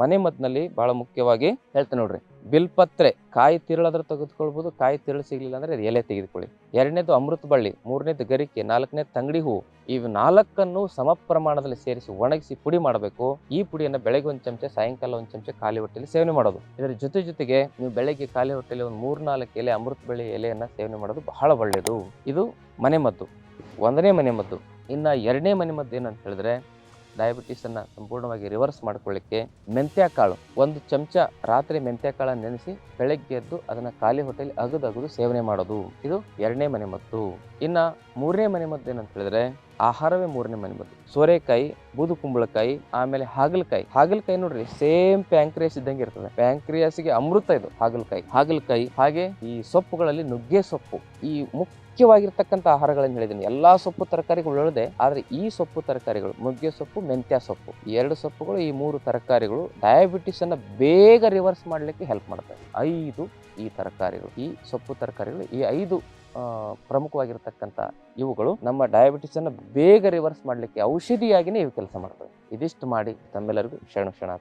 ಮನೆ ಮದ್ದಿನಲ್ಲಿ ಬಹಳ ಮುಖ್ಯವಾಗಿ ಹೇಳ್ತೇನೆ ನೋಡ್ರಿ. ಬಿಲ್ಪತ್ರೆ ಕಾಯಿ ತಿರುಳಾದ್ರೆ ತೆಗೆದುಕೊಳ್ಬೋದು, ಕಾಯಿ ತಿರುಳು ಸಿಗ್ಲಿಲ್ಲ ಅಂದ್ರೆ ಎಲೆ ತೆಗೆದುಕೊಳ್ಳಿ. ಎರಡನೇದು ಅಮೃತ ಬಳ್ಳಿ, ಮೂರನೇದು ಗರಿಕೆ ನಾಲ್ಕನೇದು ತಂಗಡಿ ಹೂವು ಇವು ನಾಲ್ಕನ್ನು ಸಮ ಪ್ರಮಾಣದಲ್ಲಿ ಸೇರಿಸಿ ಒಣಗಿಸಿ ಪುಡಿ ಮಾಡಬೇಕು. ಈ ಪುಡಿಯನ್ನು ಬೆಳಗ್ಗೆ ಒಂದು ಚಮಚ, ಸಾಯಂಕಾಲ ಒಂದು ಚಮಚ ಖಾಲಿ ಹೊಟ್ಟೆಯಲ್ಲಿ ಸೇವನೆ ಮಾಡೋದು. ಇದರ ಜೊತೆ ಜೊತೆಗೆ ನೀವು ಬೆಳಗ್ಗೆ ಖಾಲಿ ಹೊಟ್ಟೆಯಲ್ಲಿ ಒಂದು ಮೂರ್ ನಾಲ್ಕು ಎಲೆ ಅಮೃತ ಬಳ್ಳಿ ಎಲೆಯನ್ನ ಸೇವನೆ ಮಾಡೋದು ಬಹಳ ಒಳ್ಳೆಯದು. ಇದು ಮನೆ ಮದ್ದು. ಒಂದನೇ ಮನೆ ಮದ್ದು. ಇನ್ನು ಎರಡನೇ ಮನೆ ಮದ್ದು ಏನಂತ ಹೇಳಿದ್ರೆ ಡಯಾಬಿಟೀಸನ್ನು ಸಂಪೂರ್ಣವಾಗಿ ರಿವರ್ಸ್ ಮಾಡ್ಕೊಳ್ಳಿಕ್ಕೆ ಮೆಂತ್ಯ ಕಾಳು, ಒಂದು ಚಮಚ ರಾತ್ರಿ ಮೆಂತ್ಯ ಕಾಳನ್ನು ನೆನೆಸಿ ಬೆಳಗ್ಗೆ ಎದ್ದು ಅದನ್ನು ಖಾಲಿ ಹೊಟ್ಟೆಯಲ್ಲಿ ಅಗದು ಸೇವನೆ ಮಾಡೋದು. ಇದು ಎರಡನೇ ಮನೆ ಮದ್ದು ಇನ್ನು ಮೂರನೇ ಮನೆ ಮದ್ದು ಏನಂತ ಹೇಳಿದ್ರೆ ಆಹಾರವೇ ಮೂರನೇ ಮನೆ ಬಂದು ಸೋರೆಕಾಯಿ, ಬೂದು ಕುಂಬಳಕಾಯಿ, ಆಮೇಲೆ ಹಾಗಲಕಾಯಿ. ಹಾಗಲಕಾಯಿ ನೋಡ್ರಿ ಸೇಮ್ ಪ್ಯಾಂಕ್ರಿಯಾಸ್ ಇದ್ದಂಗೆ ಇರ್ತದೆ. ಪ್ಯಾಂಕ್ರಿಯಾಸಿಗೆ ಅಮೃತ ಇದು, ಹಾಗಲಕಾಯಿ. ಹಾಗಲಕಾಯಿ, ಹಾಗೆ ಈ ಸೊಪ್ಪುಗಳಲ್ಲಿ ನುಗ್ಗೆ ಸೊಪ್ಪು. ಈ ಮುಖ್ಯವಾಗಿರ್ತಕ್ಕಂಥ ಆಹಾರಗಳನ್ನು ಹೇಳಿದ್ದೀನಿ ಎಲ್ಲಾ ಸೊಪ್ಪು ತರಕಾರಿಗಳು ಹೇಳಿದೆ ಆದ್ರೆ ಈ ಸೊಪ್ಪು ತರಕಾರಿಗಳು, ನುಗ್ಗೆ ಸೊಪ್ಪು, ಮೆಂತ್ಯ ಸೊಪ್ಪು, ಈ ಎರಡು ಸೊಪ್ಪುಗಳು, ಈ ಮೂರು ತರಕಾರಿಗಳು ಡಯಾಬಿಟಿಸ್ ಅನ್ನ ಬೇಗ ರಿವರ್ಸ್ ಮಾಡಲಿಕ್ಕೆ ಹೆಲ್ಪ್ ಮಾಡ್ತವೆ. ಐದು ಈ ತರಕಾರಿಗಳು, ಈ ಸೊಪ್ಪು ತರಕಾರಿಗಳು, ಈ ಐದು ಪ್ರಮುಖವಾಗಿರ್ತಕ್ಕಂಥ ಇವುಗಳು ನಮ್ಮ ಡಯಾಬಿಟಿಸ್ ಅನ್ನು ಬೇಗ ರಿವರ್ಸ್ ಮಾಡಲಿಕ್ಕೆ ಔಷಧಿಯಾಗಿನೇ ಇವು ಕೆಲಸ ಮಾಡ್ತವೆ. ಇದಿಷ್ಟು ಮಾಡಿ ತಮ್ಮೆಲ್ಲರಿಗೂ ಕ್ಷಣ ಶರಣ